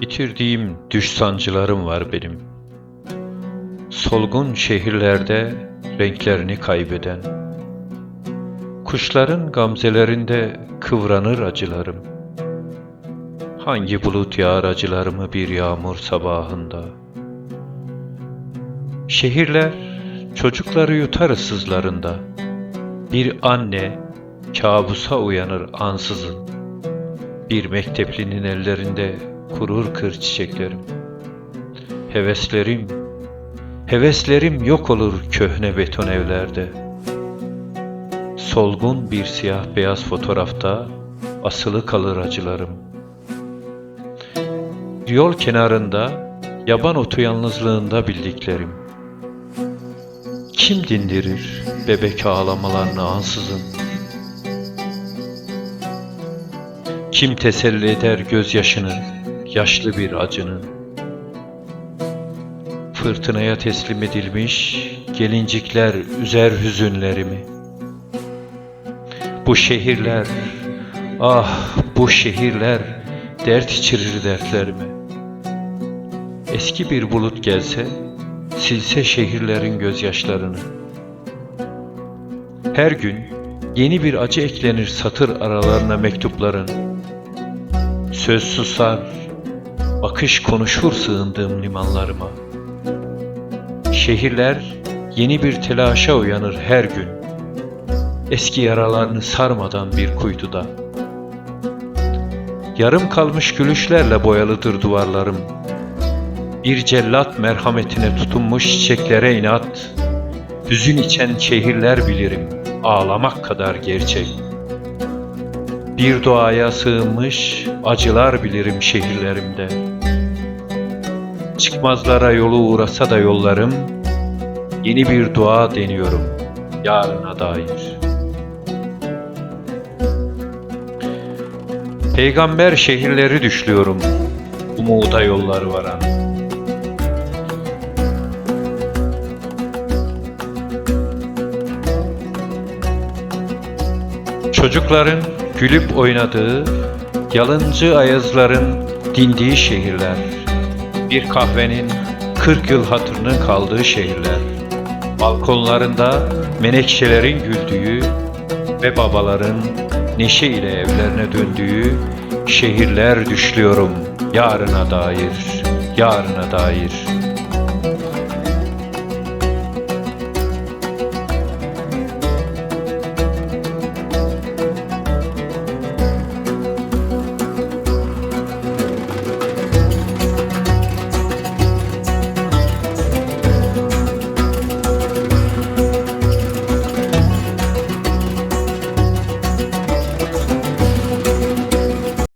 Bitirdiğim düş sancılarım var benim. Solgun şehirlerde renklerini kaybeden. Kuşların gamzelerinde kıvranır acılarım. Hangi bulut yağar acılarımı bir yağmur sabahında. Şehirler çocukları yutar ıssızlarında. Bir anne kabusa uyanır ansızın. Bir mekteplinin ellerinde kurur kır çiçeklerim. Heveslerim, heveslerim yok olur köhne beton evlerde. Solgun bir siyah beyaz fotoğrafta asılı kalır acılarım. Yol kenarında, yaban otu yalnızlığında bildiklerim. Kim dindirir bebek ağlamalarını ansızın? Kim teselli eder gözyaşını, yaşlı bir acının? Fırtınaya teslim edilmiş gelincikler üzer hüzünlerimi. Bu şehirler, ah bu şehirler dert içirir dertlerimi. Eski bir bulut gelse, silse şehirlerin gözyaşlarını. Her gün yeni bir acı eklenir satır aralarına mektupların. Söz susar, bakış konuşur sığındığım limanlarıma. Şehirler yeni bir telaşa uyanır her gün. Eski yaralarını sarmadan bir kuytuda. Yarım kalmış gülüşlerle boyalıdır duvarlarım. Bir cellat merhametine tutunmuş çiçeklere inat. Hüzün içen şehirler bilirim, ağlamak kadar gerçek. Bir doğaya sığınmış acılar bilirim şehirlerimde. Çıkmazlara yolu uğrasa da yollarım, yeni bir dua deniyorum yarına dair. Peygamber şehirleri düşlüyorum, umuda yolları varan. Çocukların gülüp oynadığı, yalıncı ayazların dindiği şehirler. Bir kahvenin 40 yıl hatırının kaldığı şehirler. Balkonlarında menekşelerin güldüğü ve babaların neşe ile evlerine döndüğü şehirler düşlüyorum yarına dair, yarına dair.